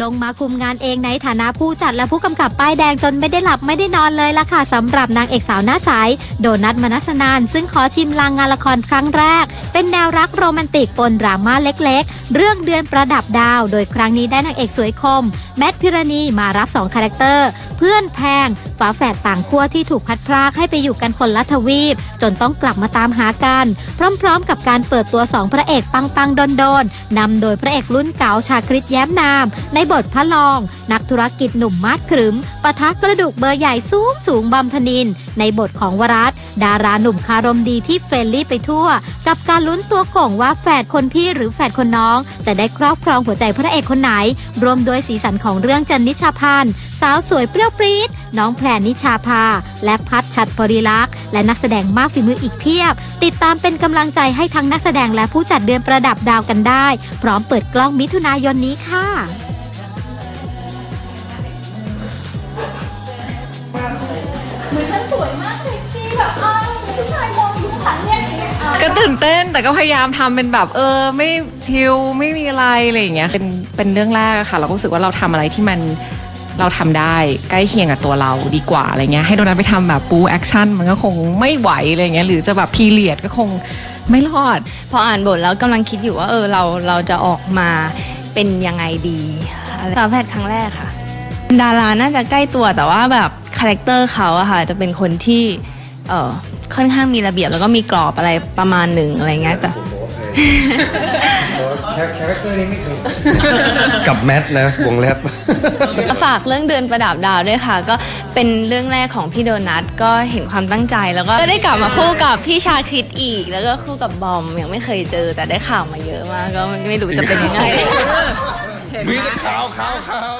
ลงมาคุมงานเองในฐานะผู้จัดและผู้กำกับป้ายแดงจนไม่ได้หลับไม่ได้นอนเลยล่ะค่ะสำหรับนางเอกสาวหน้าใสโดนัทมนัสนาน ซึ่งขอชิมลางงานละครครั้งแรก เป็นแนวรักโรแมนติกปนดราม่าเล็กๆ เรื่องเดือนประดับดาว โดยครั้งนี้ได้นางเอกสวยคม แมทพิรณีมารับ 2 คาแรคเตอร์ พื่อนแพงฝาแฝดต่างขั้วที่ถูกพัดพรากให้ไปอยู่กันคนละทวีป จนต้องกลับมาตามหากัน พร้อมๆ กับการเปิดตัวสองพระเอกปังปังๆโดนๆนำโดยพระเอกรุ่นเก๋าชาคริตแย้มนาม ในบทพระรอง นักธุรกิจหนุ่มมาดขรึมปะทะกระดูกเบอร์ใหญ่สูงสูงบอมธนิน ในบทของวรัตดาราหนุ่มคารมดีที่เฟรนลี่ไปทั่ว กับการลุ้นตัวโก่งว่าแฝดคนพี่หรือแฝดคนน้อง จะได้ครอบครองหัวใจพระเอกคนไหน รวมด้วยสีสันของเรื่องจันนิชาพันธ์สาวสวยเปรี้ยวปรี๊ดน้องแพรนิชาภา และพัชชัดปริลักษณ์และนักแสดงมากฝีมืออีกเพียบ ติดตามเป็นกำลังใจให้ทั้งนักแสดงและผู้จัดเดือนประดับดาวกันได้ พร้อมเปิดกล้องมิถุนายนนี้ค่ะเหมือนฉันสวยมาก็ ตื่นเต้นแต่ก็พยายามทำเป็นแบบเออไม่ชิลไม่มีอะไรอะไรอย่างเงี้ยเป็นเป็นเรื่องแรกอะค่ะ เราก็รู้สึกว่าเราทำอะไรที่มันเราทำได้ใกล้เคียงกับตัวเราดีกว่าอะไรเงี้ยให้โดนัทไปทำแบบปูแอคชั่นมันก็คงไม่ไหวอะไรเงี้ยหรือจะแบบพีเรียดก็คงไม่รอด พออ่านบทแล้วกำลังคิดอยู่ว่าเออเราเราจะออกมาเป็นยังไงดีฝาแฝดครั้งแรกค่ะ ดาราน่าจะใกล้ตัวแต่ว่าแบบคาแรคเตอร์เขาอะค่ะจะเป็นคนที่ เออค่อนข้างมีระเบียบแล้วก็มีกรอบอะไรประมาณหนึ่งอะไรเงี้ยแต่คาแรคเตอร์นี้ไม่เคยกับแมทนะวงเล็บฝากเรื่องเดือนประดับดาวด้วยค่ะ ก็เป็นเรื่องแรกของพี่โดนัทก็เห็นความตั้งใจแล้วก็ได้กลับมาคู่กับพี่ชาคริตอีก แล้วก็คู่กับบอมยังไม่เคยเจอแต่ได้ข่าวมาเยอะมากก็ไม่รู้จะเป็นยังไง มีแต่ข่าวข่าวข่าว